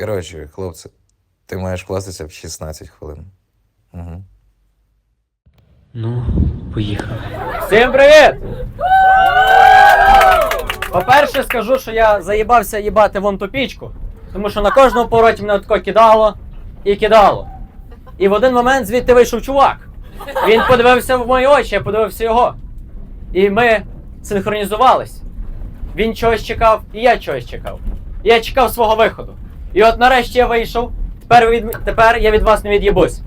Коротше, хлопці, ти маєш вкластися в 16 хвилин. Угу. Ну, поїхали. Всім привіт! По-перше, скажу, що я заїбався їбати вон ту пічку, тому що на кожному повороті мене тако кидало і кидало. І в один момент звідти вийшов чувак. Він подивився в мої очі, я подивився його. І ми синхронізувались. Він чогось чекав, і я чогось чекав. І я чекав свого виходу. І от нарешті я вийшов. Тепер, від... Тепер я від вас не від'їбусь.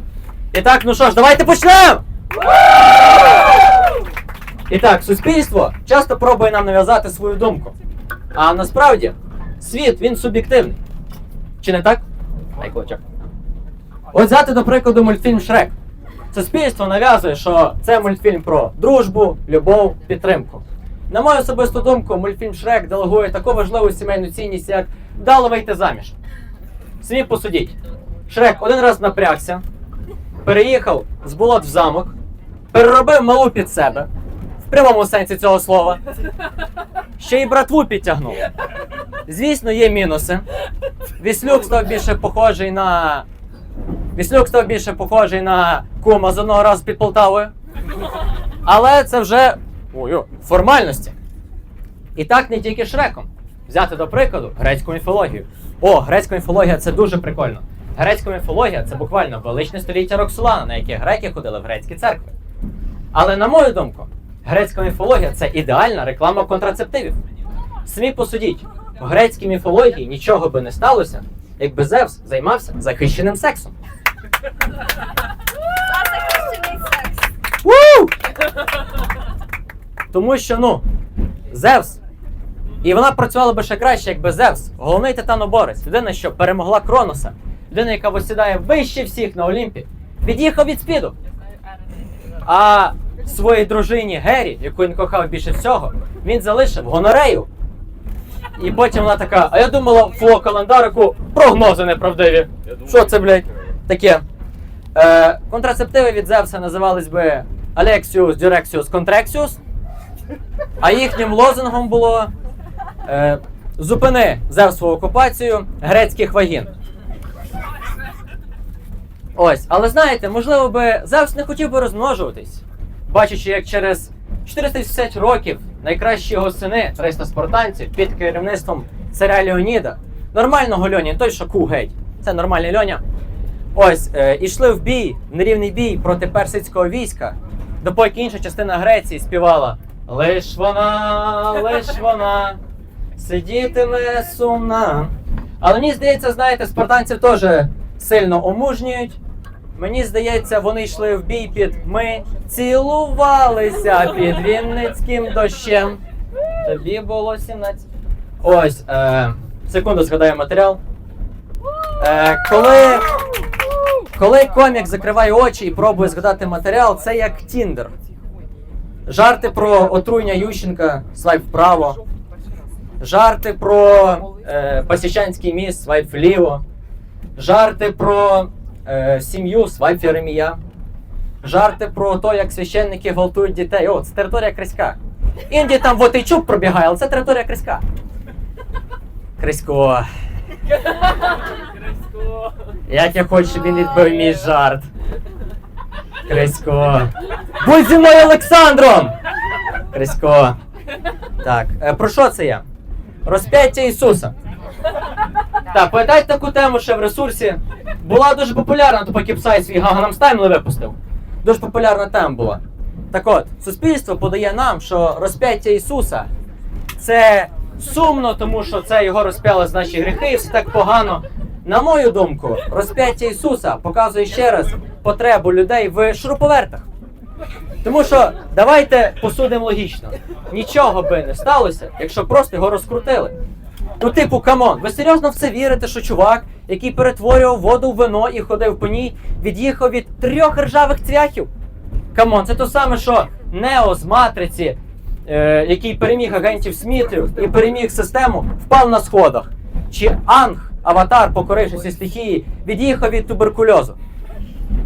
І так, ну що ж, давайте почнемо! І так, суспільство часто пробує нам нав'язати свою думку. А насправді світ він суб'єктивний. Чи не так? Дай кулачок. От взяти, до прикладу, мультфільм Шрек. Суспільство нав'язує, що це мультфільм про дружбу, любов, підтримку. На мою особисту думку, мультфільм Шрек делегує таку важливу сімейну цінність, як вдало вийти заміж. Самі посудіть. Шрек один раз напрягся, переїхав з болот в замок, переробив малу під себе, в прямому сенсі цього слова. Ще й братву підтягнув. Звісно, є мінуси. Віслюк став більше похожий на. Віслюк став більше похожий на кума з одного разу під Полтавою. Але це вже ой, формальності. І так не тільки Шреком. Взяти до прикладу грецьку міфологію. О, грецька міфологія це дуже прикольно. Грецька міфологія це буквально величне століття Роксолана, на яке греки ходили в грецькі церкви. Але на мою думку, грецька міфологія це ідеальна реклама контрацептивів. Самі посудіть, в грецькій міфології нічого би не сталося, якби Зевс займався захищеним сексом. Тому що, ну, Зевс. І вона працювала би ще краще, якби Зевс, головний титаноборець, людина, що перемогла Кроноса, людина, яка висідає вище всіх на Олімпі, від'їхав від спіду. А своїй дружині Гері, яку він кохав більше всього, він залишив гонорею. І потім вона така, а я думала, фло календарику прогнози неправдиві. Що це, блядь, таке? Е, контрацептиви від Зевса називались би Alexius Durexius Contraxius, а їхнім лозунгом було е, Зупини Зевсову окупацію грецьких вагін. Ось, але знаєте, можливо би Зевс не хотів би розмножуватись, бачачи, як через 480 років найкращі його сини, 300 спартанців, під керівництвом царя Леоніда, нормального Льоні, той, що ку геть, це нормальний Льоня. Ось, е, ішли в бій, в нерівний бій проти персидського війська, допоки інша частина Греції співала Лиш вона, лиш вона, сидітиме сумна. Але мені здається, знаєте, спартанців теж сильно омужнюють. Мені здається, вони йшли в бій під ми цілувалися під Вінницьким дощем. Тобі було 17. Ось, е, секунду згадаю матеріал. Е, коли, коли комік закриває очі і пробує згадати матеріал, це як Тіндер. Жарти про отруєння Ющенка, свайп вправо. Жарти про е, Пасічанський міст, свайп вліво. Жарти про е, сім'ю, свайп Єремія. Жарти про те, як священники гвалтують дітей. О, це територія Криська. Інді там Вотичук пробігає, але це територія Криська. Крисько. Як я хочу, щоб він відбив мій жарт. Крисько. Будь зі мною Олександром! Крисько. Так, е, про що це я? Розп'яття Ісуса. Так, пам'ятаєте таку тему ще в ресурсі? Була дуже популярна, то поки Псай свій Gangnam Style не випустив. Дуже популярна тема була. Так от, суспільство подає нам, що розп'яття Ісуса це сумно, тому що це його розп'яли з наші гріхи, і все так погано. На мою думку, розп'яття Ісуса показує ще раз потребу людей в шуруповертах. Тому що давайте посудимо логічно. Нічого би не сталося, якщо просто його розкрутили. Ну, типу, камон, ви серйозно в це вірите, що чувак, який перетворював воду в вино і ходив по ній, від'їхав від трьох ржавих цвяхів? Камон, це то саме, що Нео з матриці, е, який переміг агентів Смітів і переміг систему, впав на сходах. Чи Анг, аватар, покоривши всі стихії, від'їхав від туберкульозу.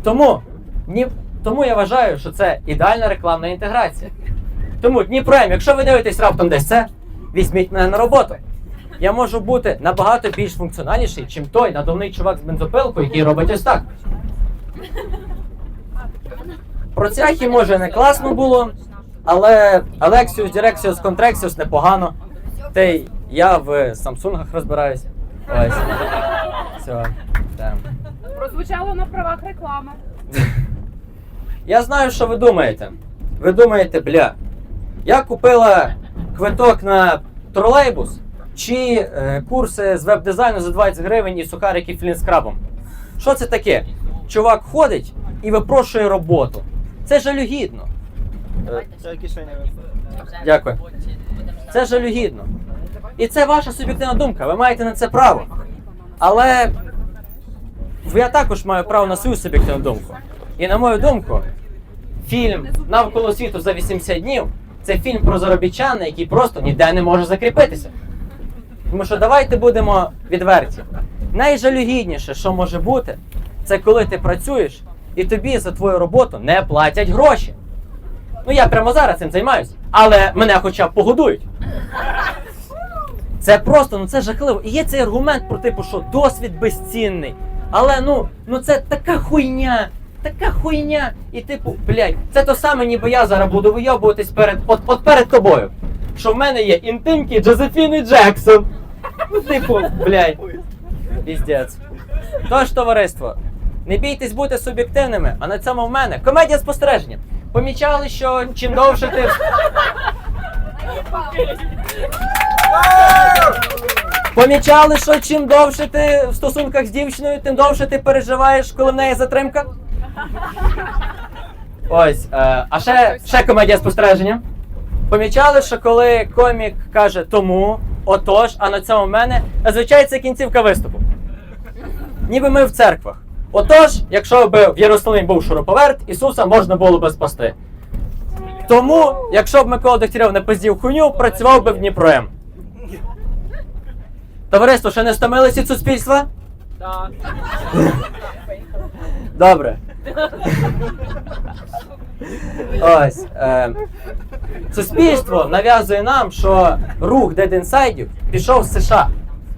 Тому, ні, тому я вважаю, що це ідеальна рекламна інтеграція. Тому Дніпром, якщо ви дивитесь раптом десь це, візьміть мене на роботу. я можу бути набагато більш функціональніший, чим той надувний чувак з бензопилкою, який робить ось так. Про цяхі може не класно було, але Alexius, Direxius, Contrexius непогано. Та й я в Самсунгах розбираюсь. Ось. Все. Прозвучало на правах реклами. Я знаю, що ви думаєте. Ви думаєте, бля, я купила квиток на тролейбус чи е, курси з веб-дизайну за 20 гривень і сухарики флінскрабом. Що це таке? Чувак ходить і випрошує роботу. Це жалюгідно. Дякую. Це жалюгідно. І це ваша суб'єктивна думка. Ви маєте на це право. Але я також маю право на свою суб'єктивну думку. І на мою думку, фільм Навколо світу за 80 днів це фільм про заробітчана, який просто ніде не може закріпитися. Тому що давайте будемо відверті. Найжалюгідніше, що може бути, це коли ти працюєш і тобі за твою роботу не платять гроші. Ну я прямо зараз цим займаюся, але мене хоча б погодують. Це просто, ну це жахливо. І є цей аргумент про типу, що досвід безцінний. Але ну, ну це така хуйня, така хуйня. І типу, блядь, це то саме, ніби я зараз буду вийобуватись перед, от, от перед тобою. Що в мене є інтимки Джозефіни Джексон. Ну, типу, блядь. Піздець. Тож, товариство, не бійтесь бути суб'єктивними, а на цьому в мене комедія спостереження. Помічали, що чим довше ти. Помічали, що чим довше ти в стосунках з дівчиною, тим довше ти переживаєш, коли в неї затримка. Ось. Е, а ще, ще комедія спостереження. Помічали, що коли комік каже тому, отож, а на цьому в мене, зазвичай це кінцівка виступу. Ніби ми в церквах. Отож, якщо б в Єрусалимі був шуруповерт, Ісуса можна було би спасти. Тому, якщо б Микола Дегтярьов не пиздів хуйню, працював би в Дніпром. Товариство, ще не стомилися від суспільства? Так. Добре. Ось. Е, суспільство нав'язує нам, що рух Dead Inside пішов з США.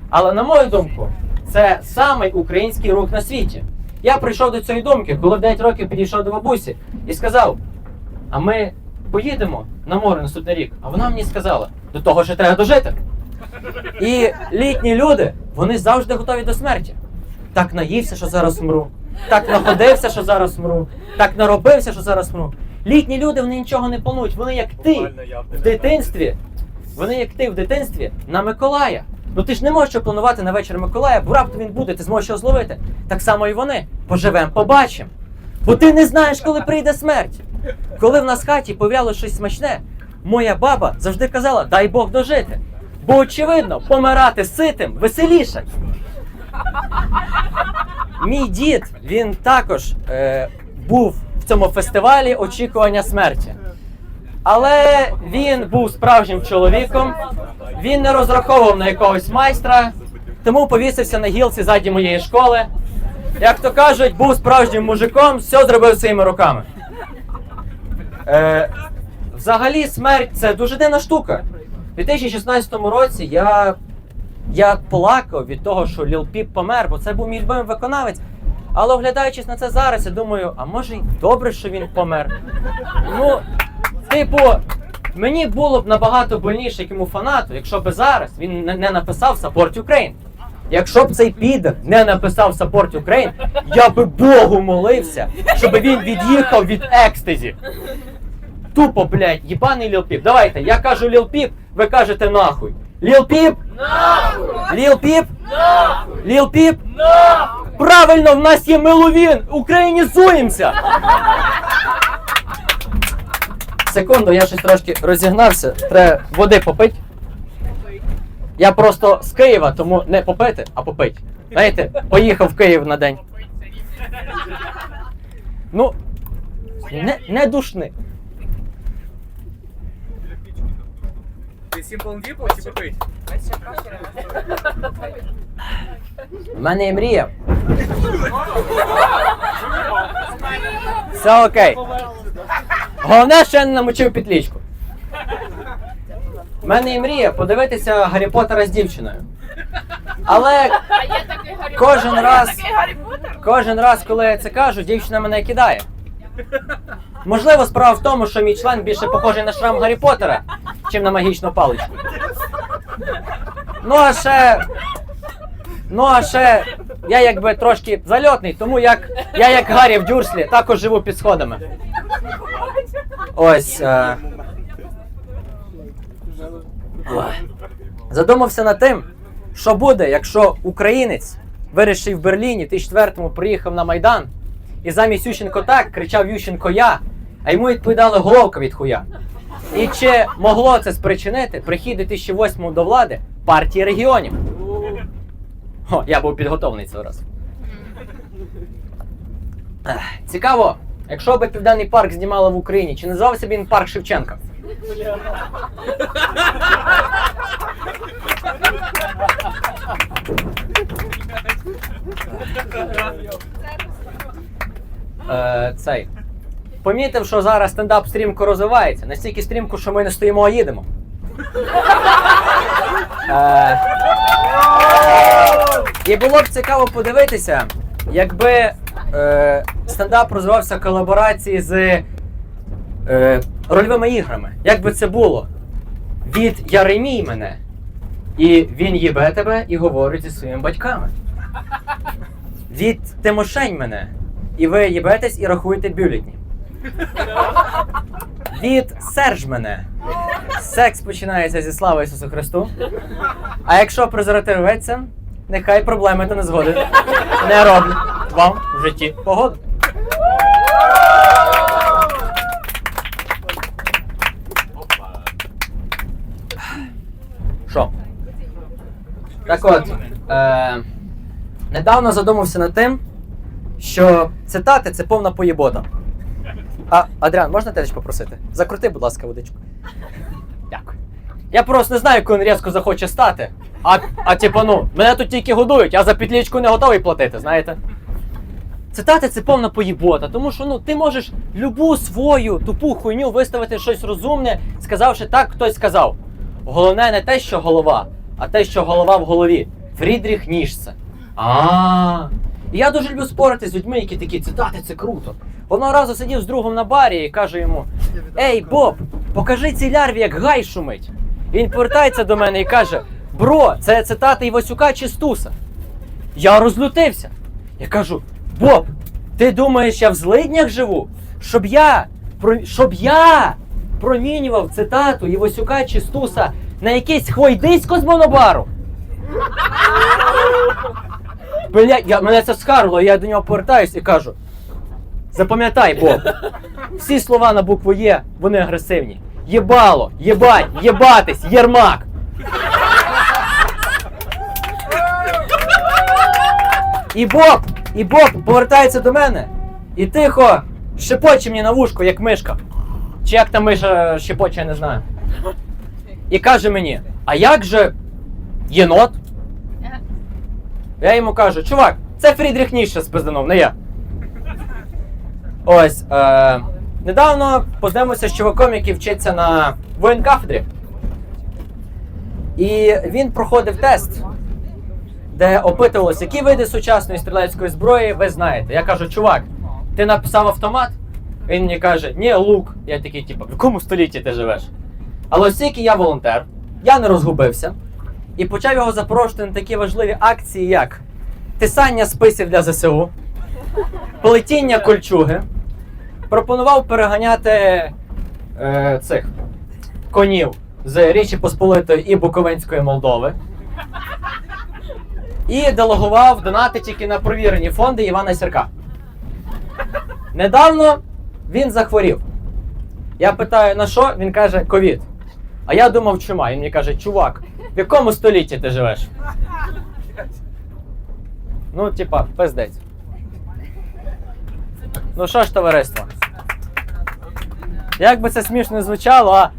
Але на мою думку, це самий український рух на світі. Я прийшов до цієї думки, коли в 9 років підійшов до бабусі і сказав: а ми поїдемо на море наступний рік. А вона мені сказала, до того ще треба дожити. І літні люди, вони завжди готові до смерті. Так наївся, що зараз мру. Так находився, що зараз мру. Так наробився, що зараз мру. Літні люди вони нічого не планують. Вони як ти в дитинстві. Вони як ти в дитинстві на Миколая. Ну ти ж не можеш планувати на вечір Миколая, бо раптом він буде, ти зможеш його зловити. Так само і вони. Поживемо, побачимо. Бо ти не знаєш, коли прийде смерть. Коли в нас в хаті появлялося щось смачне, моя баба завжди казала: дай Бог дожити. Бо очевидно, помирати ситим веселіше. Мій дід, він також е, був в цьому фестивалі очікування смерті. Але він був справжнім чоловіком, він не розраховував на якогось майстра, тому повісився на гілці ззаді моєї школи. Як то кажуть, був справжнім мужиком, все зробив своїми руками. Е, взагалі, смерть це дуже дивна штука. У 2016 році я, я плакав від того, що Ліл Піп помер, бо це був мій любимий виконавець. Але оглядаючись на це зараз, я думаю, а може й добре, що він помер. Ну, типу, мені було б набагато больніше як йому фанату, якщо б зараз він не, написав Support Ukraine. Якщо б цей підер не написав Support Ukraine, я би Богу молився, щоб він від'їхав від екстазі. Тупо, блядь, їбаний Ліл Піп. Давайте, я кажу Ліл Піп, ви кажете нахуй. Ліл Піп? Ліл Піп? Ліл Піп? Правильно, в нас є Меловін! Українізуємося! Секунду, я щось трошки розігнався. Треба води попити. Я просто з Києва, тому не попити, а попити. Знаєте, поїхав в Київ на день. Ну, не, не душни. Ти Simple попить? У мене є мрія. Все окей. Головне, що я не намочив петлічку. В мене і мрія подивитися Гаррі Поттера з дівчиною. Але є Кожен раз- кожен раз, коли я це кажу, дівчина мене кидає. Можливо, справа в тому, що мій член більше похожий на шрам Гаррі Поттера, чим на магічну паличку. Ну а ще. Ну а ще я якби трошки зальотний, тому як я як Гаррі в Дюрслі також живу під сходами. Ось. Е... Задумався над тим, що буде, якщо українець, вирішив в Берліні, в 2004-му приїхав на Майдан, і замість Ющенко так кричав Ющенко я, а йому відповідали головка від хуя. І чи могло це спричинити прихід 2008 до влади партії регіонів? О, я був підготовлений цього разу. Цікаво, якщо би Південний парк знімали в Україні, чи називався б він парк Шевченка? Е, цей. Помітив, що зараз стендап стрімко розвивається. Настільки стрімко, що ми не стоїмо, а їдемо. Е, і було б цікаво подивитися, якби е, стендап розвивався в колаборації з е, рольовими іграми. Як би це було? Від Яремій мене. І він їбе тебе і говорить зі своїми батьками. Від Тимошень мене. І ви їбетесь і рахуєте бюлетні. Від Серж мене. Секс починається зі слави Ісусу Христу. А якщо презерватив рветься, нехай проблеми та незгоди не роблять вам в житті погоду. Що? Так от, е, недавно задумався над тим, що цитати це повна поєбота. А, Адріан, можна теж попросити? Закрути, будь ласка, водичку. Дякую. Я просто не знаю, коли він різко захоче стати. А, а типа, ну, мене тут тільки годують, а за петлічку не готовий платити, знаєте? Цитати це повна поїбота, тому що ну ти можеш любу свою тупу хуйню виставити щось розумне, сказавши так, хтось сказав. Головне не те, що голова, а те, що голова в голові. Фрідріх Ніжце. А. І я дуже люблю спорити з людьми, які такі цитати, це круто. Одного разу сидів з другом на барі і каже йому: Ей, Боб, покажи цій лярві, як гай шумить. І він повертається до мене і каже: Бро, це цитати Івасюка чи Стуса. Я розлютився. Я кажу: Боб, ти думаєш, я в злиднях живу? Щоб я, щоб я промінював цитату Івасюка чи Стуса на якийсь хвойдисько з монобару? Бля, я, мене це скарло, я до нього повертаюсь і кажу: Запам'ятай, Боб, всі слова на букву Є, вони агресивні. Єбало, єбать, єбатись, єрмак. І Боб, і Боб повертається до мене і тихо шепоче мені на вушко, як мишка. Чи як там миша шепоче, я не знаю. І каже мені: а як же єнот? Я йому кажу, чувак, це Фрідріх Ніше спизданув, не я. Ось. Е, недавно познайомився з чуваком, який вчиться на воєнкафедрі. І він проходив тест, де опитувалось, які види сучасної стрілецької зброї ви знаєте. Я кажу, чувак, ти написав автомат? Він мені каже, ні, лук. Я такий, типу, в якому столітті ти живеш? Але оскільки я волонтер, я не розгубився і почав його запрошувати на такі важливі акції, як тисання списів для ЗСУ, плетіння кольчуги, пропонував переганяти е, цих конів з Річі Посполитої і Буковинської Молдови. І делегував донати тільки на провірені фонди Івана Сірка. Недавно він захворів. Я питаю, на що? Він каже, ковід. А я думав, чума. Він мені каже, чувак, в якому столітті ти живеш? Ну, типа, пиздець. Ну що ж, товариство? Як би це смішно звучало, а.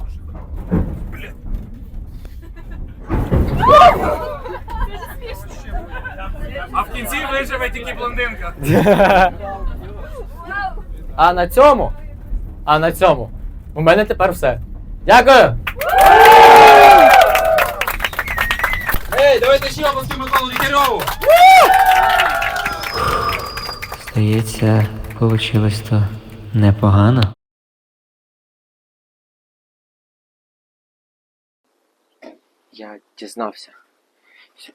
А в кінці виживе тільки блондинка. А на цьому. А на цьому. У мене тепер все. Дякую! Ей, давайте ще області Миколу Лікарьову! Здається, вийшло то непогано. Я дізнався.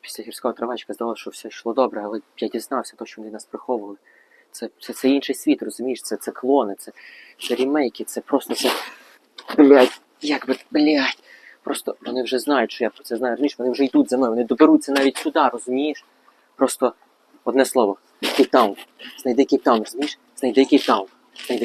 Після гірського тривачка здалося, що все йшло добре, але я дізнався, то, що вони нас приховували. Це, це, це інший світ, розумієш? Це, це клони, це, це рімейки, це просто це. Блять, як би, блять. Просто вони вже знають, що я про це знаю, розумієш? Вони вже йдуть за мною, вони доберуться навіть сюди, розумієш? Просто одне слово. Кейптаун. Знайди Кейптаун, розумієш? Знайди Кейптаун. Знайди